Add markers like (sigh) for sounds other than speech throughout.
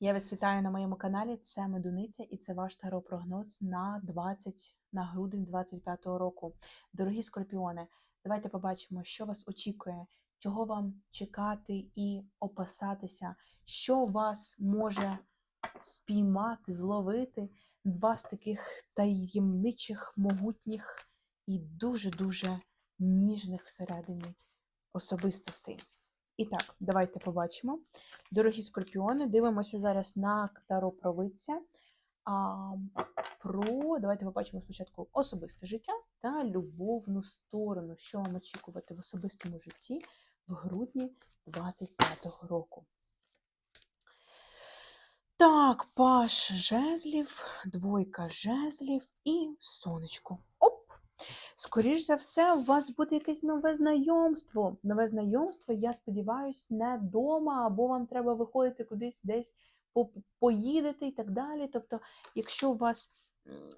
Я вас вітаю на моєму каналі. Це Медуниця і це ваш таропрогноз на 20 на грудень 25-го року. Дорогі скорпіони, давайте побачимо, що вас очікує, чого вам чекати і опасатися, що вас може спіймати, зловити два з таких таємничих, могутніх і дуже-дуже ніжних всередині особистостей. І так, давайте побачимо. Дорогі скорпіони, дивимося зараз на таропровидця. А, про давайте побачимо спочатку особисте життя та любовну сторону, що вам очікувати в особистому житті в грудні 25-го року. Так, паш жезлів, двойка жезлів і сонечко. Оп! Скоріш за все, у вас буде якесь нове знайомство. Нове знайомство, я сподіваюся, не вдома, або вам треба виходити кудись десь поїдете і так далі. Тобто, якщо у вас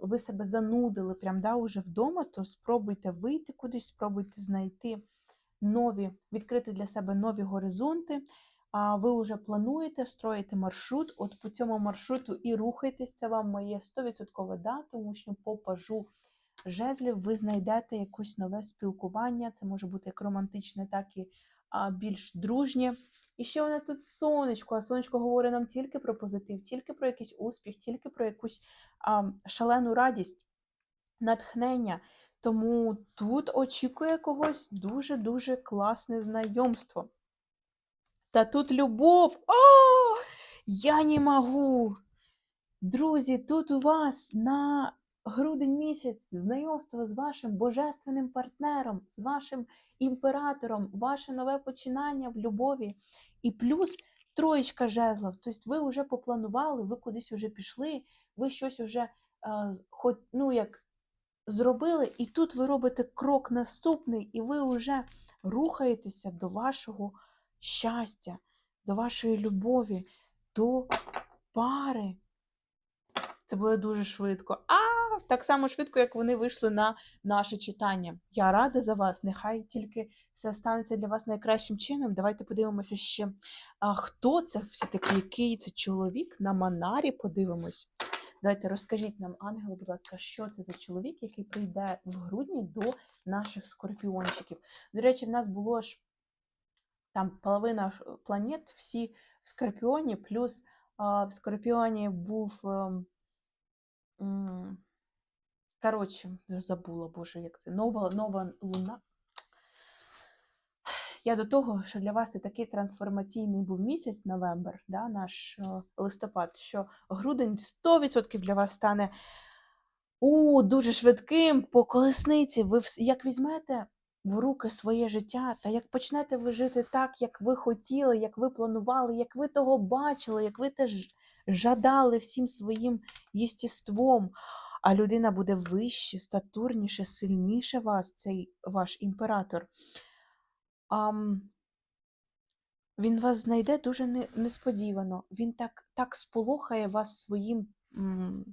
ви себе занудили прям да, уже вдома, то спробуйте вийти кудись, спробуйте знайти нові, відкрити для себе нові горизонти. А ви вже плануєте, строїте маршрут. От по цьому маршруту і рухайтесь. Це вам моє 100% да, тому що по пажу жезлів ви знайдете якесь нове спілкування. Це може бути як романтичне, так і а, більш дружнє. І ще у нас тут сонечко, а сонечко говорить нам тільки про позитив, тільки про якийсь успіх, тільки про якусь а, шалену радість, натхнення. Тому тут очікує когось дуже-дуже класне знайомство. Та тут любов. О, я не можу. Друзі, тут у вас на грудень місяць знайомство з вашим божественним партнером, з вашим імператором, ваше нове починання в любові. І плюс троєчка жезлов. Тобто ви вже попланували, ви кудись вже пішли, ви щось вже е, ну, як, зробили, і тут ви робите крок наступний, і ви вже рухаєтеся до вашого щастя, до вашої любові, до пари. Це буде дуже швидко. А, так само швидко, як вони вийшли на наше читання. Я рада за вас. Нехай тільки все станеться для вас найкращим чином. Давайте подивимося ще, а, хто це все-таки, який це чоловік на Манарі. Подивимось. Давайте розкажіть нам, ангели, будь ласка, що це за чоловік, який прийде в грудні до наших скорпіончиків. До речі, в нас було ж там половина планет, всі в Скорпіоні, плюс а, в Скорпіоні був. ем, м, Коротше, забула, боже, як це. Нова, нова луна. Я до того, що для вас це такий трансформаційний був місяць, новембр, да, наш е, листопад, що грудень 100% для вас стане у, дуже швидким по колесниці. Ви як візьмете в руки своє життя, та як почнете ви жити так, як ви хотіли, як ви планували, як ви того бачили, як ви те ж- жадали всім своїм єстіством, а людина буде вище, статурніше, сильніше вас, цей ваш імператор. Ам, він вас знайде дуже несподівано. Він так, так сполохає вас своїм м,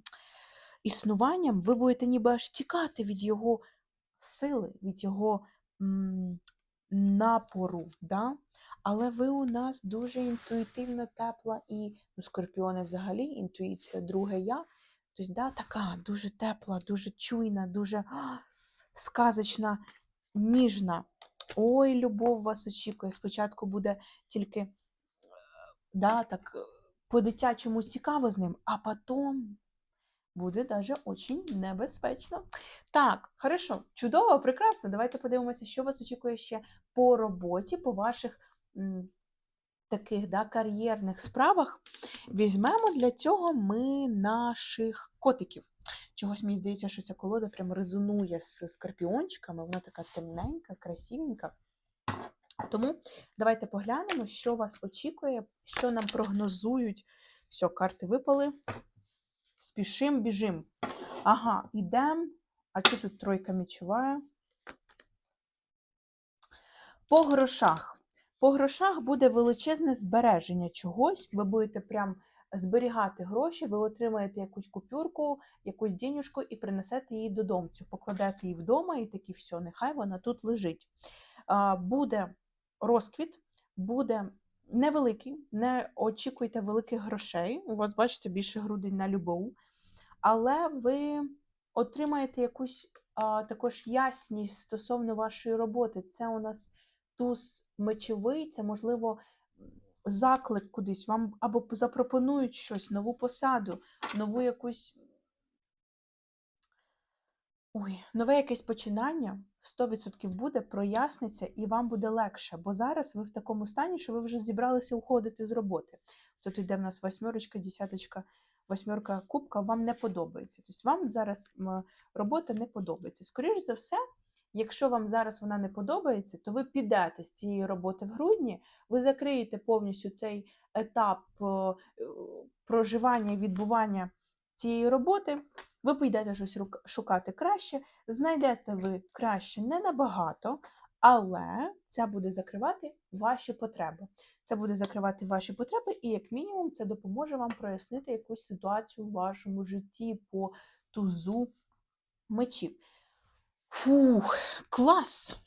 існуванням, ви будете ніби аж тікати від його сили, від його м, напору. Да? Але ви у нас дуже інтуїтивно тепла і ну, скорпіони взагалі, інтуїція, друге я. Тобто, да, така дуже тепла, дуже чуйна, дуже а, сказочна, ніжна. Ой, любов вас очікує. Спочатку буде тільки да, так, по-дитячому цікаво з ним, а потім буде даже очень небезпечно. Так, хорошо, чудово, прекрасно. Давайте подивимося, що вас очікує ще по роботі, по ваших таких да, кар'єрних справах. Візьмемо для цього ми наших котиків. Чогось мені здається, що ця колода прям резонує з скорпіончиками, вона така темненька, красивенька. Тому давайте поглянемо, що вас очікує, що нам прогнозують. Все, карти випали. Спішим, біжим. Ага, ідемо. А що тут тройка мічуває? По грошах. По грошах буде величезне збереження чогось. Ви будете прям зберігати гроші, ви отримаєте якусь купюрку, якусь дінюшку і принесете її додому. Покладете її вдома, і такі все, нехай вона тут лежить. Буде розквіт, буде невеликий, не очікуйте великих грошей. У вас, бачите, більше грудень на любов, але ви отримаєте якусь а, також ясність стосовно вашої роботи. Це у нас туз мечовий, це можливо заклик кудись, вам або запропонують щось, нову посаду, нову якусь. Ой, нове якесь починання 100% буде, проясниться і вам буде легше, бо зараз ви в такому стані, що ви вже зібралися уходити з роботи. Тут йде в нас восьмерочка, десяточка, восьмерка кубка, вам не подобається. Тобто вам зараз робота не подобається. Скоріше за все, якщо вам зараз вона не подобається, то ви підете з цієї роботи в грудні, ви закриєте повністю цей етап е, е, проживання і відбування цієї роботи. Ви підете щось шукати краще, знайдете ви краще не набагато, але це буде закривати ваші потреби. Це буде закривати ваші потреби, і, як мінімум, це допоможе вам прояснити якусь ситуацію в вашому житті по тузу мечів. Фух, клас!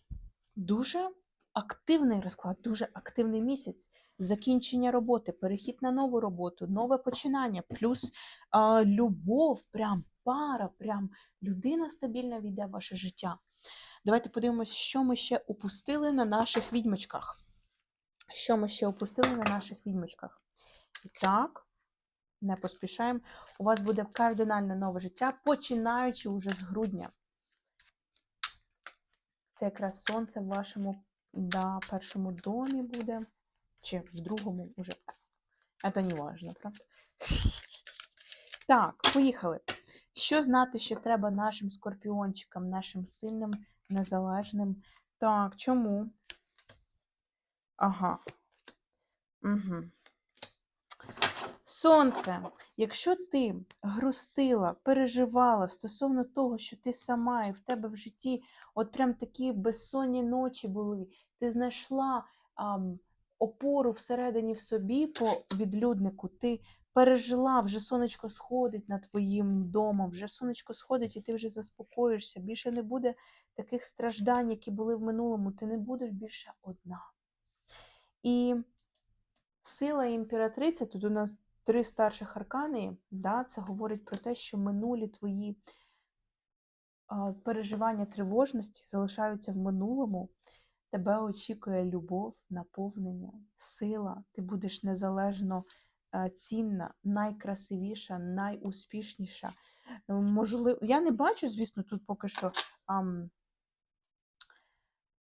Дуже активний розклад, дуже активний місяць. Закінчення роботи, перехід на нову роботу, нове починання, плюс а, любов, прям пара, прям людина стабільна війде в ваше життя. Давайте подивимось, що ми ще упустили на наших відьмочках. Що ми ще упустили на наших відьмочках? І так, не поспішаємо. У вас буде кардинально нове життя, починаючи уже з грудня. Це якраз сонце в вашому да, першому домі буде. Чи в другому уже. Це не важно, правда? (laughs) Так, поїхали. Що знати, що треба нашим скорпіончикам, нашим сильним, незалежним? Так, чому? Ага. Угу. Сонце, якщо ти грустила, переживала стосовно того, що ти сама і в тебе в житті от прям такі безсонні ночі були, ти знайшла ам, опору всередині в собі по відлюднику, ти пережила, вже сонечко сходить над твоїм домом, вже сонечко сходить, і ти вже заспокоїшся. Більше не буде таких страждань, які були в минулому, ти не будеш більше одна. І сила імператриця, тут у нас три старших аркани, да, це говорить про те, що минулі твої а, переживання тривожності залишаються в минулому. Тебе очікує любов, наповнення, сила. Ти будеш незалежно е, цінна, найкрасивіша, найуспішніша. Е, Можливо, я не бачу, звісно, тут поки що ам,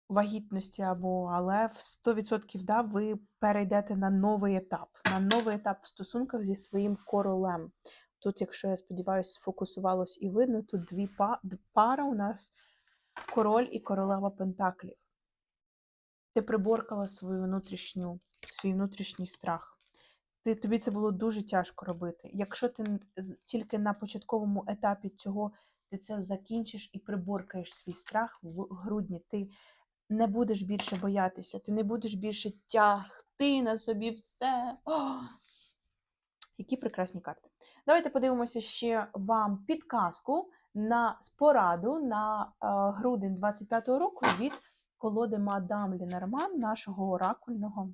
вагітності або, але в 100% да, ви перейдете на новий етап, на новий етап в стосунках зі своїм королем. Тут, якщо я сподіваюся, сфокусувалось і видно, тут дві па- пара у нас король і королева Пентаклів. Ти приборкала свою внутрішню, свій внутрішній страх. Ти, тобі це було дуже тяжко робити. Якщо ти тільки на початковому етапі цього ти це закінчиш і приборкаєш свій страх в грудні, ти не будеш більше боятися, ти не будеш більше тягти на собі все. О! Які прекрасні карти. Давайте подивимося ще вам підказку на пораду на е, грудень 25-го року від колоди Мадам Лінерман, нашого оракульного,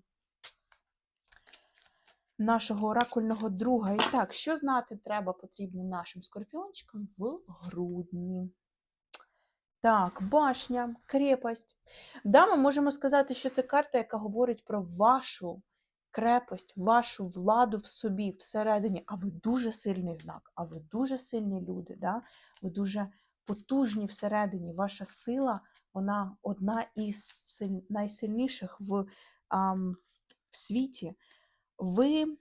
нашого оракульного друга. І так, що знати треба потрібно нашим скорпіончикам в грудні? Так, башня, крепость. Да, ми можемо сказати, що це карта, яка говорить про вашу крепость, вашу владу в собі, всередині. А ви дуже сильний знак, а ви дуже сильні люди, да? ви дуже потужні всередині. Ваша сила, вона одна із силь- найсильніших в, ам, в світі. Ви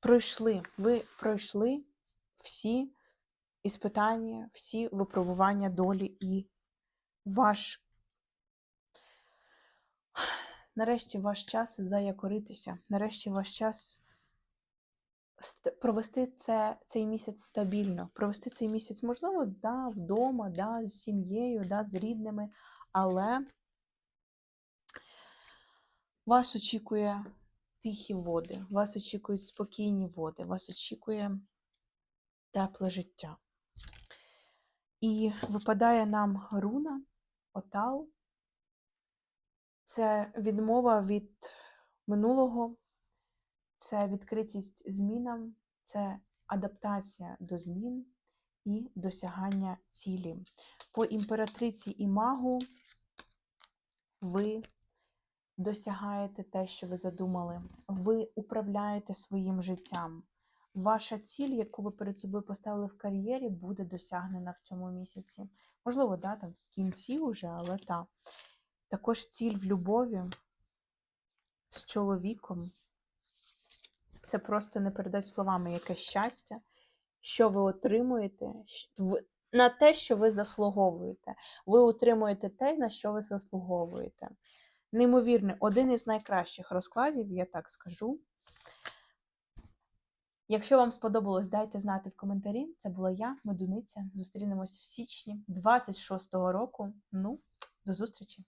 пройшли, ви пройшли всі іспитання, всі випробування долі і ваш нарешті ваш час заякоритися, нарешті ваш час провести це, цей місяць стабільно, провести цей місяць, можливо, да, вдома, да, з сім'єю, да, з рідними, але вас очікує тихі води, вас очікують спокійні води, вас очікує тепле життя. І випадає нам руна, отал. Це відмова від минулого, це відкритість змінам, це адаптація до змін і досягання цілі. По імператриці і магу ви досягаєте те, що ви задумали. Ви управляєте своїм життям. Ваша ціль, яку ви перед собою поставили в кар'єрі, буде досягнена в цьому місяці. Можливо, да, там в кінці вже, але та. Також ціль в любові з чоловіком. Це просто не передать словами яке щастя, що ви отримуєте на те, що ви заслуговуєте. Ви отримуєте те, на що ви заслуговуєте. Неймовірний, один із найкращих розкладів, я так скажу. Якщо вам сподобалось, дайте знати в коментарі. Це була я, Медуниця. Зустрінемось в січні 26-го року. Ну, до зустрічі!